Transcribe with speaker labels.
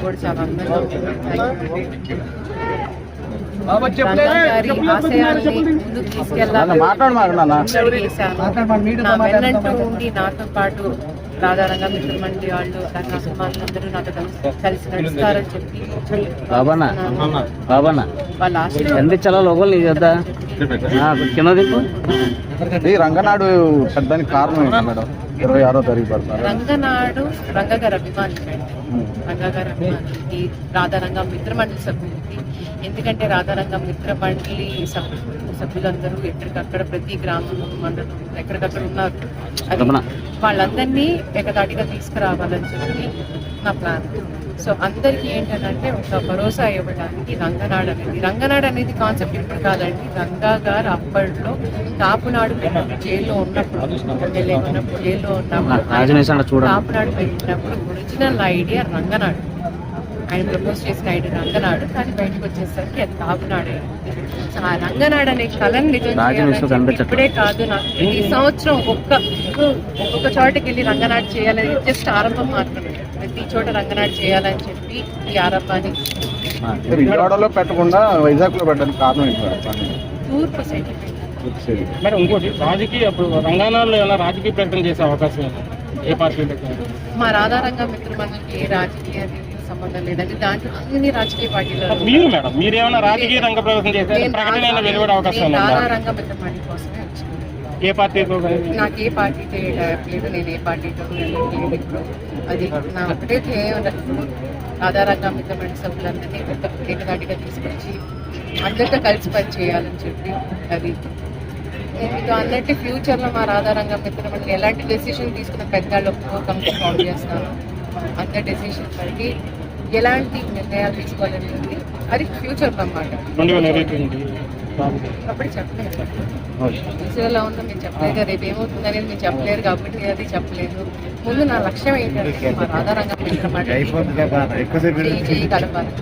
Speaker 1: కూడా చాలా అందంగా వెన్నంటూ ఉండి నాతో పాటు రాధారంగా మిత్రమండి వాళ్ళు రంగా అభిమానులందరూ నాతో కలిసి నడుస్తారని చెప్పి
Speaker 2: ఎంత లోపల నీ చేద్దా కింద
Speaker 3: రంగనాడు పెద్దానికి కారణం ఏంటి మేడం? ఇరవై ఆరో తారీఖు పడతారు?
Speaker 1: రంగనాడు రంగగారు అభిమానులు రంగగారు రాధారంగ మిత్రమండలి సభ్యులకి ఎందుకంటే రాధారంగ మిత్రమండలి సభ్యులు సభ్యులందరూ ఎక్కడికక్కడ ప్రతి గ్రామం మండలం ఎక్కడికక్కడ ఉన్నారు. వాళ్ళందరినీ ఏకదాటిగా తీసుకురావాలని చెప్పి నా ప్లాన్. సో అందరికీ ఏంటంటే ఒక భరోసా ఇవ్వడానికి రంగనాడు అనేది రంగనాడు అనేది కాన్సెప్ట్ ఇప్పుడు కాదండి. రంగా గారు అప్పట్లో కాపునాడు జైల్లో ఉన్నప్పుడు ఎమ్మెల్యే ఉన్నప్పుడు జైల్లో ఉన్నప్పుడు
Speaker 2: రాజనేశాడు చూడండి.
Speaker 1: కాపునాడు పెట్టినప్పుడు ఒరిజినల్ ఐడియా రంగనాడు. ఆయన ప్రపోజ్ చేసిన ఐడియా రంగనాడు. కానీ బయటకు వచ్చేసరికి అది కాపునాడు ఆ రంగనాడు అనే కళను నిజం. ఇప్పుడే కాదు నాకు ఈ సంవత్సరం ఒక్కొక్క ఒక్కొక్క చోటకి వెళ్ళి రంగనాడు చేయాలని జస్ట్ ఆరంభం మాత్రమే. ప్రతి చోట రంగనాడు చేయాలని చెప్పి ఈ ఆరంభాన్ని
Speaker 3: విజయవాడలో పెట్టకుండా వైజాగ్లో పెట్టడానికి కారణం
Speaker 1: తూర్పు సైడ్
Speaker 4: మేడం ఇంకోటి రాజకీయ అప్పుడు రంగానాల్లో ఏమైనా రాజకీయ ప్రకటన చేసే అవకాశం ఉంది? ఏ పార్టీ
Speaker 1: మా రాధారంగ మిత్రమండలికి ఏ రాజకీయ సంబంధం లేదండి. దాంట్లో అన్ని రాజకీయ పార్టీలు
Speaker 4: మీరు మేడం మీరేమైనా రాజకీయ రంగ ప్రవేశం చేసే ప్రకటన వెలువడే అవకాశం ఉందా?
Speaker 1: రాధారంగ మిత్రమండలి కోసమే వచ్చాను.
Speaker 4: ఏ పార్టీతో కానీ?
Speaker 1: నాకు ఏ టైప్ లేదు నేను ఏ పార్టీతో లేదు ఇప్పుడు. అది నా ఒకటే ధ్యేయం ఆధారంగా మిత్రమైన సభ్యులందరినీ ఏకదాటిగా తీసుకొచ్చి అందరితో కలిసి పని చేయాలని చెప్పి అది మీతో అన్నట్టు ఫ్యూచర్లో మా రాధారంగ మిత్రమండలి ఎలాంటి డెసిషన్ తీసుకున్న పెద్దవాళ్ళు కంపెనీ ఫాలో చేస్తాను అంత డెసిషన్ బట్టి ఎలాంటి నిర్ణయాలు తీసుకోవాలనేది అది ఫ్యూచర్లో అన్నమాట అప్పుడు చెప్పలేదు ఫ్యూచర్లో ఉందో మీరు చెప్పలేదు రేపు ఏమవుతుంది అనేది మీరు చెప్పలేరు కాబట్టి అది చెప్పలేదు. ముందు నా లక్ష్యం ఏంటంటే మా రాధారంగం చేయి కలపాలి.